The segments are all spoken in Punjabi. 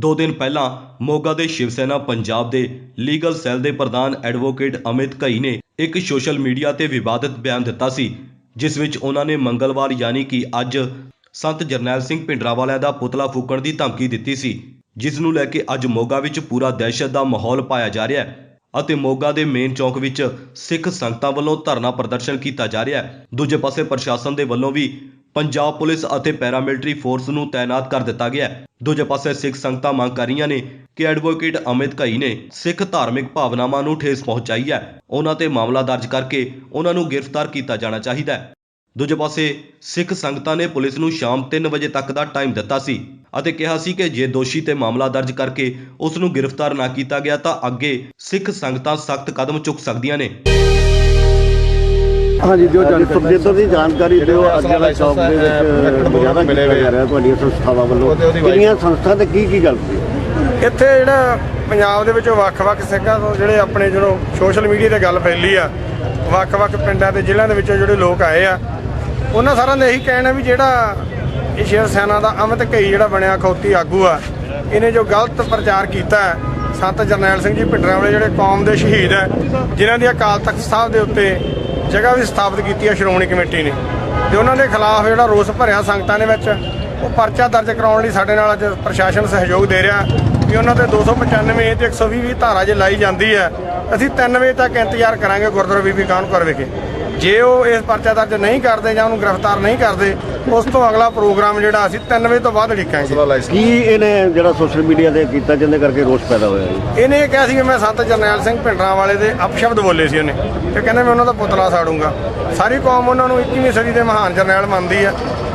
ਦੋ ਦਿਨ ਪਹਿਲਾਂ ਮੋਗਾ ਦੇ ਸ਼ਿਵ ਸੈਨਾ ਪੰਜਾਬ ਦੇ ਲੀਗਲ ਸੈੱਲ ਦੇ ਪ੍ਰਧਾਨ ਐਡਵੋਕੇਟ ਅਮਿਤ ਘਈ ਨੇ ਇੱਕ ਸੋਸ਼ਲ ਮੀਡੀਆ ਤੇ ਵਿਵਾਦਤ ਬਿਆਨ ਦਿੱਤਾ ਸੀ, ਜਿਸ ਵਿੱਚ ਉਹਨਾਂ ਨੇ ਮੰਗਲਵਾਰ ਯਾਨੀ ਕਿ ਅੱਜ ਸੰਤ ਜਰਨੈਲ ਸਿੰਘ ਭਿੰਡਰਾਵਾਲਿਆਂ ਦਾ ਪੁਤਲਾ ਫੂਕਣ ਦੀ ਧਮਕੀ ਦਿੱਤੀ ਸੀ, ਜਿਸ ਨੂੰ ਲੈ ਕੇ ਅੱਜ ਮੋਗਾ ਵਿੱਚ ਪੂਰਾ ਦਹਿਸ਼ਤ ਦਾ ਮਾਹੌਲ ਪਾਇਆ ਜਾ ਰਿਹਾ ਹੈ ਅਤੇ ਮੋਗਾ ਦੇ ਮੇਨ ਚੌਕ ਵਿੱਚ ਸਿੱਖ ਸੰਗਤਾਂ ਵੱਲੋਂ ਧਰਨਾ ਪ੍ਰਦਰਸ਼ਨ ਕੀਤਾ ਜਾ ਰਿਹਾ ਹੈ। ਦੂਜੇ ਪਾਸੇ ਪ੍ਰਸ਼ਾਸਨ ਦੇ ਵੱਲੋਂ ਵੀ ਪੰਜਾਬ ਪੁਲਿਸ ਅਤੇ ਪੈਰਾਮਿਲਟਰੀ ਫੋਰਸ ਨੂੰ ਤਾਇਨਾਤ ਕਰ ਦਿੱਤਾ ਗਿਆ ਹੈ। ਦੂਜੇ ਪਾਸੇ ਸਿੱਖ ਸੰਗਤਾਂ ਮੰਗ ਕਰ ਰਹੀਆਂ ਨੇ ਕਿ ਐਡਵੋਕੇਟ ਅਮਿਤ ਘਈ ਨੇ ਸਿੱਖ ਧਾਰਮਿਕ ਭਾਵਨਾਵਾਂ ਨੂੰ ਠੇਸ ਪਹੁੰਚਾਈ ਹੈ। ਉਹਨਾਂ ਤੇ ਮਾਮਲਾ ਦਰਜ ਕਰਕੇ ਉਹਨਾਂ ਨੂੰ ਗ੍ਰਿਫਤਾਰ ਕੀਤਾ ਜਾਣਾ ਚਾਹੀਦਾ ਹੈ। ਦੂਜੇ ਪਾਸੇ ਸਿੱਖ ਸੰਗਤਾਂ ਨੇ ਪੁਲਿਸ ਨੂੰ ਸ਼ਾਮ 3 ਵਜੇ ਤੱਕ ਦਾ ਟਾਈਮ ਦਿੱਤਾ ਸੀ ਅਤੇ ਕਿਹਾ ਸੀ ਕਿ ਜੇ ਦੋਸ਼ੀ ਤੇ ਮਾਮਲਾ ਦਰਜ ਕਰਕੇ ਉਸ ਨੂੰ ਗ੍ਰਿਫਤਾਰ ਨਾ ਕੀਤਾ ਗਿਆ ਤਾਂ ਅੱਗੇ ਸਿੱਖ ਸੰਗਤਾਂ ਸਖਤ ਕਦਮ ਚੁੱਕ ਸਕਦੀਆਂ ਨੇ। ਹਾਂਜੀ ਜੋ ਸੁਖਜਿੰਦਰ ਦੀ ਜਾਣਕਾਰੀ ਦਿਓ ਅੱਜ ਦਾ ਚੌਕ ਦੇ ਵਿੱਚ ਮੁਜ਼ਾਹਰਾ ਕੀਤਾ ਜਾ ਰਿਹਾ ਤੁਹਾਡੀਆਂ ਸੰਸਥਾਵਾਂ ਵੱਲੋਂ। ਕਿੰਨੀਆਂ ਸੰਸਥਾ ਤੇ ਕੀ ਕੀ ਗੱਲ ਸੀ? ਇੱਥੇ ਜਿਹੜਾ ਪੰਜਾਬ ਦੇ ਵਿੱਚੋਂ ਵੱਖ-ਵੱਖ ਸਿੰਘਾਂ ਤੋਂ ਜਿਹੜੇ ਆਪਣੇ ਜਦੋਂ ਸੋਸ਼ਲ ਮੀਡੀਆ ਤੇ ਗੱਲ ਫੈਲੀ ਆ ਵੱਖ-ਵੱਖ ਪਿੰਡਾਂ ਤੇ ਜ਼ਿਲ੍ਹਿਆਂ ਦੇ ਵਿੱਚੋਂ ਜਿਹੜੇ ਲੋਕ ਆਏ ਆ ਉਹਨਾਂ ਸਾਰਿਆਂ ਦਾ ਇਹੀ ਕਹਿਣਾ ਵੀ ਜਿਹੜਾ ਇਹ ਸ਼ਿਵ ਸੈਨਾ ਦਾ ਅਮਿਤ ਘਈ ਜਿਹੜਾ ਬਣਿਆ ਖੌਤੀ ਆਗੂ ਆ ਇਹਨੇ ਜੋ ਗਲਤ ਪ੍ਰਚਾਰ ਕੀਤਾ ਹੈ, ਸੰਤ ਜਰਨੈਲ ਸਿੰਘ ਜੀ ਭਿੰਡਰਾਂ ਵਾਲੇ ਜਿਹੜੇ ਕੌਮ ਦੇ ਸ਼ਹੀਦ ਹੈ ਜਿਨ੍ਹਾਂ ਦੀ ਅਕਾਲ ਤਖਤ ਸਾਹਿਬ ਦੇ ਉੱਤੇ ਜਗ੍ਹਾ ਵੀ ਸਥਾਪਿਤ ਕੀਤੀ ਹੈ ਸ਼੍ਰੋਮਣੀ ਕਮੇਟੀ ਨੇ। ਤੇ ਉਹਨਾਂ ਦੇ ਖਿਲਾਫ ਜਿਹੜਾ ਰੋਸ ਭਰਿਆ ਸੰਗਤਾਂ ਦੇ ਵਿੱਚ, ਉਹ ਪਰਚਾ ਦਰਜ ਕਰਾਉਣ ਲਈ ਸਾਡੇ ਨਾਲ ਅੱਜ ਪ੍ਰਸ਼ਾਸਨ ਸਹਿਯੋਗ ਦੇ ਰਿਹਾ ਵੀ ਉਹਨਾਂ ਤੇ 295 ਤੇ 120 ਵੀ ਧਾਰਾ ਜੇ ਲਾਈ ਜਾਂਦੀ ਹੈ, ਅਸੀਂ 3 ਵਜੇ ਤੱਕ ਇੰਤਜ਼ਾਰ ਕਰਾਂਗੇ ਗੁਰਦੁਆਰਾ ਬੀਬੀ ਕਾਨੂੰਕਰ ਵਿਖੇ। ਜੇ ਉਹ ਇਸ ਪਰਚਾ ਦਰਜ ਨਹੀਂ ਕਰਦੇ ਜਾਂ ਉਹਨੂੰ ਗ੍ਰਿਫਤਾਰ ਨਹੀਂ ਕਰਦੇ ਉਸ ਤੋਂ ਅਗਲਾ ਪ੍ਰੋਗਰਾਮ ਜਿਹੜਾ ਅਸੀਂ 3 ਵਜੇ ਤੋਂ ਬਾਅਦ ਲਿਖਾਂਗੇ ਕੀ ਇਹਨੇ ਜਿਹੜਾ ਸੋਸ਼ਲ ਮੀਡੀਆ ਤੇ ਕੀਤਾ ਜਿਹਦੇ ਕਰਕੇ ਰੋਸ ਪੈਦਾ ਹੋਇਆ ਜੀ? ਇਹਨੇ ਇਹ ਕਿਹਾ ਸੀ ਕਿ ਮੈਂ ਸੰਤ ਜਰਨੈਲ ਸਿੰਘ ਭਿੰਡਰਾਂ ਵਾਲੇ ਦੇ ਅਪਸ਼ਬਦ ਬੋਲੇ ਸੀ ਉਹਨੇ। ਤੇ ਕਹਿੰਦਾ ਮੈਂ ਉਹਨਾਂ ਦਾ ਪੁਤਲਾ ਸਾੜੂੰਗਾ। ਸਾਰੀ ਕੌਮ ਉਹਨਾਂ ਨੂੰ 21ਵੀਂ ਸਦੀ ਦੇ ਮਹਾਨ ਜਰਨੈਲ ਮੰਨਦੀ ਆ।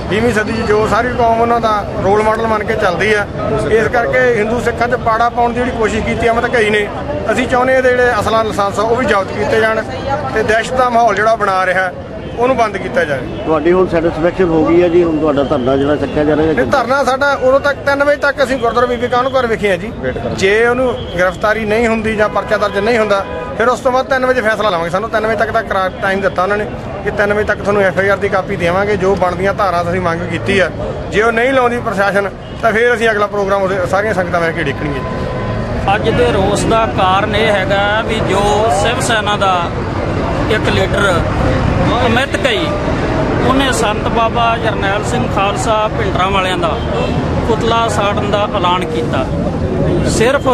20ਵੀਂ ਸਦੀ 'ਚ ਜੋ ਸਾਰੀ ਕੌਮ ਉਹਨਾਂ ਦਾ ਰੋਲ ਮਾਡਲ ਮੰਨ ਕੇ ਚੱਲਦੀ ਆ। ਇਸ ਕਰਕੇ ਹਿੰਦੂ ਸਿੱਖਾਂ 'ਚ ਪਾੜਾ ਪਾਉਣ ਦੀ ਜਿਹੜੀ ਕੋਸ਼ਿਸ਼ ਕੀਤੀ ਅਮਤ ਕਈ ਨੇ ਅਸੀਂ ਚਾਹੁੰਦੇ ਇਹਦੇ ਜਿਹੜੇ ਅਸਲਾ ਲਾਇਸੈਂਸ ਆ, ਉਹ ਵੀ ਜ਼ਬਤ ਕੀਤੇ ਜਾਣ ਤੇ ਦਹਿਸ਼ਤ ਦਾ ਮਾਹੌਲ ਜਿਹੜਾ ਬਣਾ ਰਿਹਾ। ਉਹਨੂੰ ਬੰਦ ਕੀਤਾ ਜਾਵੇ। ਤੁਹਾਡੀ ਹੁਣ ਸੈਟੀਸਫੈਕਸ਼ਨ ਹੋ ਗਈ ਹੈ ਜੀ ਹੁਣ ਤੁਹਾਡਾ ਧਰਨਾ ਜਿਹੜਾ ਚੱਕਿਆ ਜਾ ਰਿਹਾ ਹੈ ਧਰਨਾ ਸਾਡਾ ਉਦੋਂ ਤੱਕ 3 ਵਜੇ ਤੱਕ ਅਸੀਂ ਗੁਰਦੁਆਰਾ ਬੀਬੀ ਕਾਨੂੰਕਰ ਵਿਖੇ ਆ ਜੀ? ਜੇ ਉਹਨੂੰ ਗ੍ਰਿਫਤਾਰੀ ਨਹੀਂ ਹੁੰਦੀ ਜਾਂ ਪਰਚਾ ਦਰਜ ਨਹੀਂ ਹੁੰਦਾ ਫਿਰ ਉਸ ਤੋਂ ਬਾਅਦ 3 ਵਜੇ ਫੈਸਲਾ ਲਵਾਂਗੇ ਸਾਨੂੰ। 3 ਵਜੇ ਤੱਕ ਦਾ ਟਾਈਮ ਦਿੱਤਾ ਉਹਨਾਂ ਨੇ ਕਿ 3 ਵਜੇ ਤੱਕ ਤੁਹਾਨੂੰ ਐਫ ਆਈ ਆਰ ਦੀ ਕਾਪੀ ਦੇਵਾਂਗੇ ਜੋ ਬਣਦੀਆਂ ਧਾਰਾਂ ਅਸੀਂ ਮੰਗ ਕੀਤੀ ਆ। ਜੇ ਉਹ ਨਹੀਂ ਲਾਉਂਦੀ ਪ੍ਰਸ਼ਾਸਨ ਤਾਂ ਫਿਰ ਅਸੀਂ ਅਗਲਾ ਪ੍ਰੋਗਰਾਮ ਉਹਦੇ ਸਾਰੀਆਂ ਸੰਗਤਾਂ ਮਿਲ ਕੇ ਦੇਖਣਗੇ ਅੱਜ ਦੇ ਰੋਸ ਦਾ ਕਾਰਨ ਇਹ ਹੈਗਾ ਵੀ ਜੋ ਸ਼ਿਵ ਸੈਨਾ ਦਾ ਇੱਕ ਲੀਡਰ ਅਮਿਤ ਕਈ ਉਹਨੇ ਸੰਤ ਬਾਬਾ ਜਰਨੈਲ ਸਿੰਘ ਖਾਲਸਾ ਭਿੰਡਰਾਂ ਵਾਲਿਆਂ ਦਾ ਪੁਤਲਾ ਸਾੜਨ ਦਾ ਐਲਾਨ ਕੀਤਾ। ਸਿਰਫ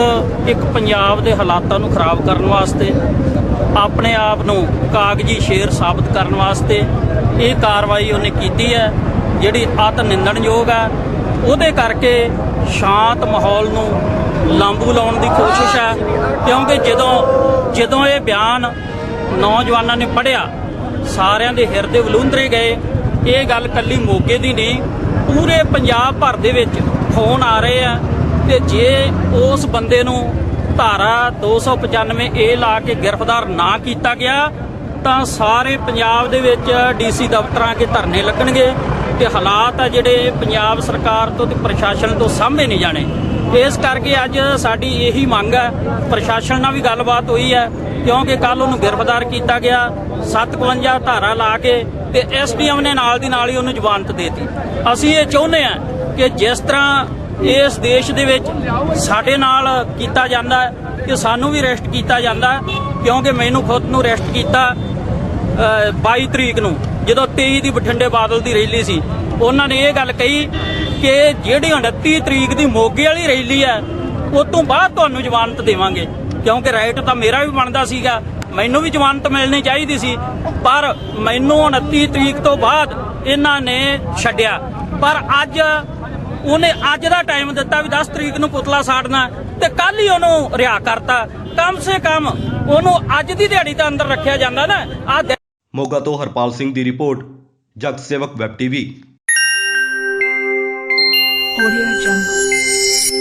ਇੱਕ ਪੰਜਾਬ ਦੇ ਹਾਲਾਤਾਂ ਨੂੰ ਖਰਾਬ ਕਰਨ ਵਾਸਤੇ, ਆਪਣੇ ਆਪ ਨੂੰ ਕਾਗਜ਼ੀ ਸ਼ੇਰ ਸਾਬਤ ਕਰਨ ਵਾਸਤੇ ਇਹ ਕਾਰਵਾਈ ਉਹਨੇ ਕੀਤੀ ਹੈ, ਜਿਹੜੀ ਅਤ ਨਿੰਦਣਯੋਗ ਹੈ। ਉਹਦੇ ਕਰਕੇ ਸ਼ਾਂਤ ਮਾਹੌਲ ਨੂੰ ਲਾਂਬੂ ਲਾਉਣ ਦੀ ਕੋਸ਼ਿਸ਼ ਹੈ, ਕਿਉਂਕਿ ਜਦੋਂ ਜਦੋਂ ਇਹ ਬਿਆਨ ਨੌਜਵਾਨਾਂ ਨੇ ਪੜਿਆ ਸਾਰਿਆਂ ਦੇ ਹਿਰਦੇ ਵਲੂੰਦਰੇ ਗਏ। ਇਹ ਗੱਲ ਕੱਲੀ ਮੋਗੇ ਦੀ ਨਹੀਂ, ਪੂਰੇ ਪੰਜਾਬ ਭਰ ਦੇ ਵਿੱਚ ਫੋਨ ਆ ਰਹੇ ਆ ਤੇ ਜੇ ਉਸ ਬੰਦੇ ਨੂੰ ਧਾਰਾ 295 ਏ ਲਾ ਕੇ ਗ੍ਰਿਫਤਾਰ ਨਾ ਕੀਤਾ ਗਿਆ, ਤਾਂ ਸਾਰੇ ਪੰਜਾਬ ਦੇ ਵਿੱਚ ਡੀਸੀ ਦਫ਼ਤਰਾਂ 'ਤੇ ਧਰਨੇ ਲੱਗਣਗੇ ਤੇ ਹਾਲਾਤ ਆ ਜਿਹੜੇ ਪੰਜਾਬ ਸਰਕਾਰ ਤੋਂ ਤੇ ਪ੍ਰਸ਼ਾਸਨ ਤੋਂ ਸਾਹਮਣੇ ਨਹੀਂ ਜਾਣੇ। ਇਸ ਕਰਕੇ ਅੱਜ ਸਾਡੀ ਇਹੀ ਮੰਗ ਹੈ ਪ੍ਰਸ਼ਾਸਨ ਨਾਲ ਵੀ ਗੱਲਬਾਤ ਹੋਈ ਹੈ ਕਿਉਂਕਿ ਕੱਲ ਉਹਨੂੰ ਗ੍ਰਿਫਤਾਰ ਕੀਤਾ ਗਿਆ 57 ਧਾਰਾ ਲਾ ਕੇ ਤੇ ਐਸਡੀਐਮ ਨੇ ਨਾਲ ਦੀ ਨਾਲ ਹੀ ਉਹਨੂੰ ਜ਼ਮਾਨਤ ਦੇਤੀ। ਅਸੀਂ ਇਹ ਚਾਹੁੰਦੇ ਹਾਂ ਕਿ ਜਿਸ ਤਰ੍ਹਾਂ ਇਸ ਦੇਸ਼ ਦੇ ਵਿੱਚ ਸਾਡੇ ਨਾਲ ਕੀਤਾ ਜਾਂਦਾ ਹੈ ਕਿ ਸਾਨੂੰ ਵੀ ਅਰੈਸਟ ਕੀਤਾ ਜਾਂਦਾ ਕਿਉਂਕਿ ਮੈਨੂੰ ਖੁਦ ਨੂੰ ਅਰੈਸਟ ਕੀਤਾ ਅ, 22 ਤਰੀਕ ਨੂੰ ਜਦੋਂ 23 ਦੀ ਬਠਿੰਡੇ ਬਾਦਲ ਦੀ ਰੈਲੀ ਸੀ। ਉਹਨਾਂ ਨੇ ਇਹ ਗੱਲ ਕਹੀ ਕਿ ਜਿਹੜੀ 29 ਤਰੀਕ ਦੀ ਮੋਗੇ ਵਾਲੀ ਰੈਲੀ ਹੈ ਉਸ ਤੋਂ ਬਾਅਦ ਤੁਹਾਨੂੰ ਜ਼ਮਾਨਤ ਦੇਵਾਂਗੇ। ਕਿਉਂਕਿ ਰਾਈਟ ਤਾਂ ਮੇਰਾ ਵੀ ਬਣਦਾ ਸੀਗਾ। ਮੈਨੂੰ ਵੀ ਜ਼ਮਾਨਤ ਮਿਲਣੀ ਚਾਹੀਦੀ ਸੀ। ਪਰ ਮੈਨੂੰ 29 ਤਰੀਕ ਤੋਂ ਬਾਅਦ ਇਹਨਾਂ ਨੇ ਛੱਡਿਆ। ਪਰ ਅੱਜ ਉਹਨੇ ਅੱਜ ਦਾ ਟਾਈਮ ਦਿੱਤਾ ਵੀ 10 ਤਰੀਕ ਨੂੰ ਪੁਤਲਾ ਸਾੜਨਾ ਤੇ ਕੱਲ ਹੀ ਉਹਨੂੰ ਰਿਹਾ ਕਰਤਾ। ਕਮ ਸੇ ਕਮ ਉਹਨੂੰ ਅੱਜ ਦੀ ਦਿਹਾੜੀ ਤਾਂ ਅੰਦਰ ਰੱਖਿਆ ਜਾਂਦਾ ਨਾ। ਆ ਮੋਗਾ ਤੋਂ ਹਰਪਾਲ ਸਿੰਘ ਦੀ ਰਿਪੋਰਟ ਜਗਤ ਸੇਵਕ ਵੈਬ ਟੀਵੀ। Audio Jungle.